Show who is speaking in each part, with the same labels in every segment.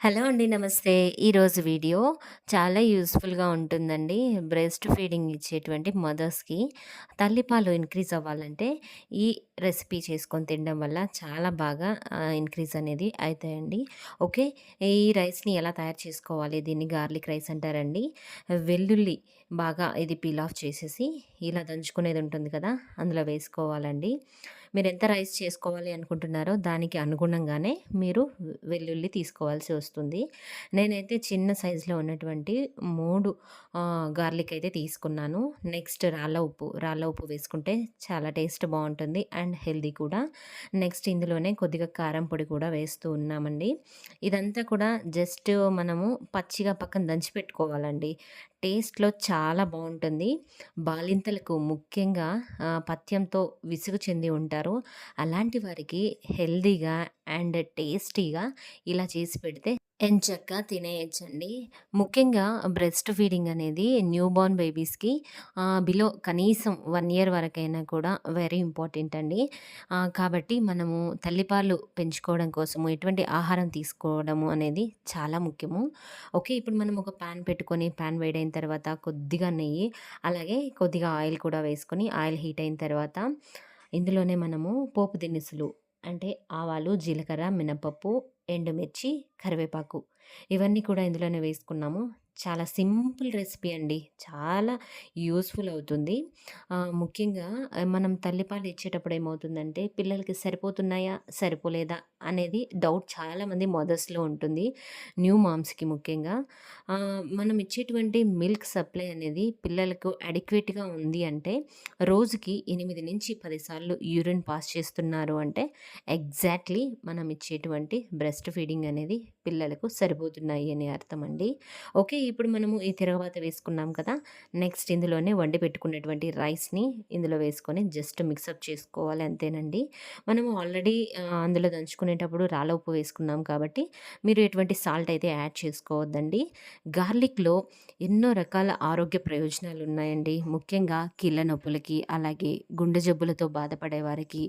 Speaker 1: Hello అండి. నమస్తే. ఈరోజు వీడియో చాలా యూస్ఫుల్గా ఉంటుందండి. బ్రెస్ట్ ఫీడింగ్ ఇచ్చేటువంటి మదర్స్‌కి తల్లిపాలు ఇంక్రీజ్ అవ్వాలంటే ఈ రెసిపీ చేసుకొని తినడం వల్ల చాలా బాగా ఇంక్రీజ్ అనేది అవుతాయండి ఓకే. ఈ రైస్‌ని ఎలా తయారు చేసుకోవాలి? దీన్ని గార్లిక్ రైస్ అంటారండి. వెల్లుల్లి బాగా ఇది పీల్ ఆఫ్ చేసేసి ఇలా దంచుకునేది ఉంటుంది కదా! అందులో వేసుకోవాలండి. మీరు ఎంత రైస్ చేసుకోవాలి అనుకుంటున్నారో దానికి అనుగుణంగానే మీరు వెల్లుల్లి తీసుకోవాల్సి వస్తుంది. నేనైతే చిన్న సైజులో ఉన్నటువంటి మూడు గార్లిక్ అయితే తీసుకున్నాను. నెక్స్ట్ రాళ్ళ ఉప్పు, రాళ్ళ ఉప్పు వేసుకుంటే చాలా టేస్ట్ బాగుంటుంది అండ్ హెల్దీ కూడా. నెక్స్ట్ ఇందులోనే కొద్దిగా కారం పొడి కూడా వేస్తూ ఉన్నామండి. ఇదంతా కూడా జస్ట్ మనము పచ్చిగా పక్కన దంచి పెట్టుకోవాలండి. టేస్ట్‌లో చాలా బాగుంటుంది బాలింతలకు ముఖ్యంగా పథ్యంతో విసుగు చెంది ఉంటారు. అలాంటి వారికి హెల్దీగా అండ్ టేస్టీగా ఇలా చేసి పెడితే ఎంచక్కా తినేయచ్చండి. ముఖ్యంగా బ్రెస్ట్ ఫీడింగ్ అనేది న్యూ బోర్న్ బేబీస్‌కి ఆహ్, బిలో కనీసం 1 ఇయర్ వరకైనా కూడా వెరీ ఇంపార్టెంట్ అండి. ఆహ్, కాబట్టి మనము తల్లిపాలు పెంచుకోవడం కోసము ఎటువంటి ఆహారం తీసుకోవడము అనేది చాలా ముఖ్యము. ఓకే. ఇప్పుడు మనం ఒక పాన్ పెట్టుకొని పాన్ వేడైన తర్వాత కొద్దిగా నెయ్యి, అలాగే కొద్దిగా ఆయిల్ కూడా వేసుకొని ఆయిల్ హీట్ అయిన తర్వాత ఇందులోనే మనము పోపు దినుసులు అంటే ఆవాలు, జీలకర్ర, మినపప్పు, ఎండుమిర్చి, కరివేపాకు ఇవన్నీ కూడా ఇందులోనే వేసుకున్నాము. చాలా సింపుల్ రెసిపీ అండి. చాలా యూస్ఫుల్ అవుతుంది. ముఖ్యంగా మనం తల్లిపాలు ఇచ్చేటప్పుడు ఏమవుతుందంటే పిల్లలకి సరిపోతున్నాయా? సరిపోలేదా? అనేది డౌట్ చాలామంది మదర్స్‌లో ఉంటుంది. న్యూ మామ్స్‌కి ముఖ్యంగా. మనం ఇచ్చేటువంటి మిల్క్ సప్లై అనేది పిల్లలకు అడిక్వేట్‌గా ఉంది అంటే రోజుకి ఎనిమిది నుంచి పదిసార్లు యూరిన్ పాస్ చేస్తున్నారు అంటే ఎగ్జాక్ట్‌లీ మనం ఇచ్చేటువంటి బ్రెస్ట్ ఫీడింగ్ అనేది పిల్లలకు సరిపోతున్నాయి అని అర్థం అండి. ఓకే. ఇప్పుడు మనము ఈ తిరగబాత వేసుకున్నాం కదా! నెక్స్ట్ ఇందులోనే వండి పెట్టుకున్నటువంటి రైస్‌ని ఇందులో వేసుకొని జస్ట్ మిక్సప్ చేసుకోవాలి అంతేనండి. మనము ఆల్రెడీ అందులో దంచుకునేటప్పుడు రాళ్ళ ఉప్పు వేసుకున్నాం కాబట్టి మీరు ఎటువంటి సాల్ట్ అయితే యాడ్ చేసుకోవద్దండి. గార్లిక్‌లో ఎన్నో రకాల ఆరోగ్య ప్రయోజనాలు ఉన్నాయండి. ముఖ్యంగా కీళ్ళ నొప్పులకి, అలాగే గుండె జబ్బులతో బాధపడే వారికి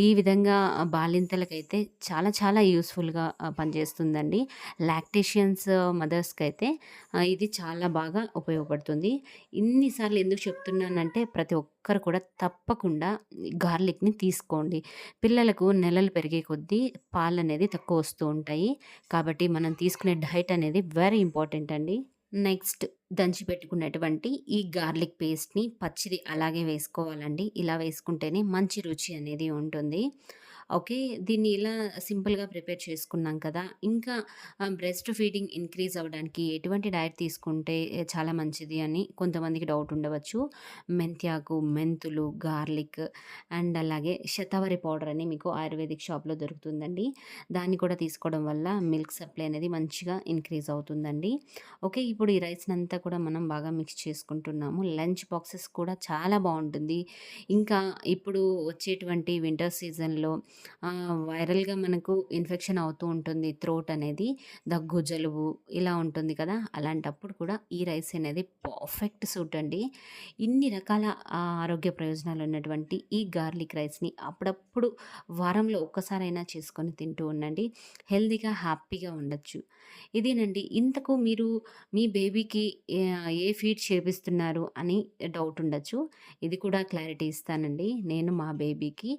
Speaker 1: ఈ విధంగా బాలింతలకైతే చాలా చాలా యూస్ఫుల్గా పనిచేస్తుందండి. లాక్టేషియన్స్ మదర్స్‌కైతే అయితే ఇది చాలా బాగా ఉపయోగపడుతుంది. ఇన్నిసార్లు ఎందుకు చెప్తున్నానంటే ప్రతి ఒక్కరు కూడా తప్పకుండా గార్లిక్‌ని తీసుకోండి. పిల్లలకు నెలలు పెరిగే కొద్దీ పాలనేది తక్కువ వస్తూ ఉంటాయి. కాబట్టి మనం తీసుకునే డైట్ అనేది వెరీ ఇంపార్టెంట్ అండి. నెక్స్ట్ దంచి పెట్టుకున్నటువంటి ఈ గార్లిక్ పేస్ట్‌ని పచ్చిది అలాగే వేసుకోవాలండి. ఇలా వేసుకుంటేనే మంచి రుచి అనేది ఉంటుంది. ఓకే. దీన్ని ఇలా సింపుల్‌గా ప్రిపేర్ చేసుకున్నాం కదా! ఇంకా బ్రెస్ట్ ఫీడింగ్ ఇంక్రీజ్ అవ్వడానికి ఎటువంటి డైట్ తీసుకుంటే చాలా మంచిది అని కొంతమందికి డౌట్ ఉండవచ్చు. మెంత్యాకు, మెంతులు, గార్లిక్ అండ్ అలాగే శతావరి పౌడర్ అని మీకు ఆయుర్వేదిక్ షాప్‌లో దొరుకుతుందండి. దాన్ని కూడా తీసుకోవడం వల్ల మిల్క్ సప్లై అనేది మంచిగా ఇంక్రీజ్ అవుతుందండి. ఓకే. ఇప్పుడు ఈ రైస్‌నంతా కూడా మనం బాగా మిక్స్ చేసుకుంటున్నాము. లంచ్ బాక్సెస్ కూడా చాలా బాగుంటుంది ఇంకా ఇప్పుడు వచ్చేటువంటి వింటర్ సీజన్‌లో వైరల్‌గా మనకు ఇన్ఫెక్షన్ అవుతూ ఉంటుంది థ్రోట్ అనేది. దగ్గు, జలుబు ఇలా ఉంటుంది కదా! అలాంటప్పుడు కూడా ఈ రైస్ అనేది పర్ఫెక్ట్ సూట్ అండి. ఇన్ని రకాల ఆరోగ్య ప్రయోజనాలు ఉన్నటువంటి ఈ గార్లిక్ రైస్‌ని అప్పుడప్పుడు వారంలో ఒక్కసారైనా చేసుకొని తింటూ ఉండండి. హెల్దీగా హ్యాపీగా ఉండొచ్చు. ఇదేనండి. ఇంతకు మీరు మీ బేబీకి ఏ ఫీడ్ చేపిస్తున్నారు అని డౌట్ ఉండొచ్చు. ఇది కూడా క్లారిటీ ఇస్తానండి. నేను మా బేబీకి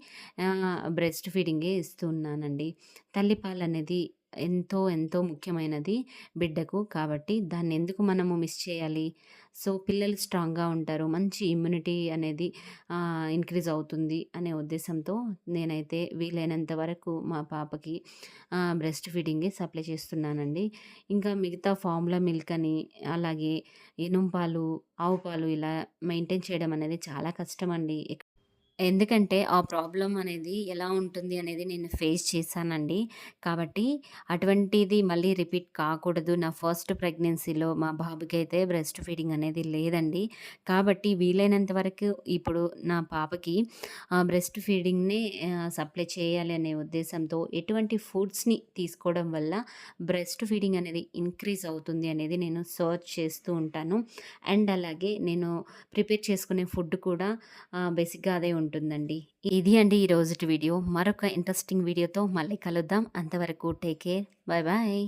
Speaker 1: బ్రెస్ట్ ఫీడింగే ఇస్తున్నానండి తల్లిపాలు అనేది ఎంతో ఎంతో ముఖ్యమైనది బిడ్డకు. కాబట్టి దాన్ని ఎందుకు మనము మిస్ చేయాలి? సో, పిల్లలు స్ట్రాంగ్‌గా ఉంటారు. మంచి ఇమ్యూనిటీ అనేది ఇంక్రీజ్ అవుతుంది అనే ఉద్దేశంతో నేనైతే వీలైనంత వరకు మా పాపకి బ్రెస్ట్ ఫీడింగే సప్లై చేస్తున్నానండి. ఇంకా మిగతా ఫార్ములా మిల్క్ అని, అలాగే ఎనుం పాలు, ఆవు పాలు ఇలా మెయింటైన్ చేయడం అనేది చాలా కష్టం అండి ఎందుకంటే ఆ ప్రాబ్లం అనేది ఎలా ఉంటుంది అనేది నేను ఫేస్ చేశానండి. కాబట్టి అటువంటిది మళ్ళీ రిపీట్ కాకూడదు. నా ఫస్ట్ ప్రెగ్నెన్సీలో మా బాబుకి అయితే బ్రెస్ట్ ఫీడింగ్ అనేది లేదండి. కాబట్టి వీలైనంత వరకు ఇప్పుడు నా పాపకి ఆ బ్రెస్ట్ ఫీడింగ్ని సప్లై చేయాలి అనే ఉద్దేశంతో ఎటువంటి ఫుడ్స్‌ని తీసుకోవడం వల్ల బ్రెస్ట్ ఫీడింగ్ అనేది ఇంక్రీజ్ అవుతుంది అనేది నేను సర్చ్ చేస్తూ ఉంటాను. అండ్ అలాగే నేను ప్రిపేర్ చేసుకునే ఫుడ్ కూడా బేసిక్‌గా అదే ఉంటుంది ఉంటుందండి. ఇది అండి ఈరోజుటి వీడియో. మరొక ఇంట్రెస్టింగ్ వీడియోతో మళ్ళీ కలుద్దాం. అంతవరకు టేక్ కేర్. Bye bye.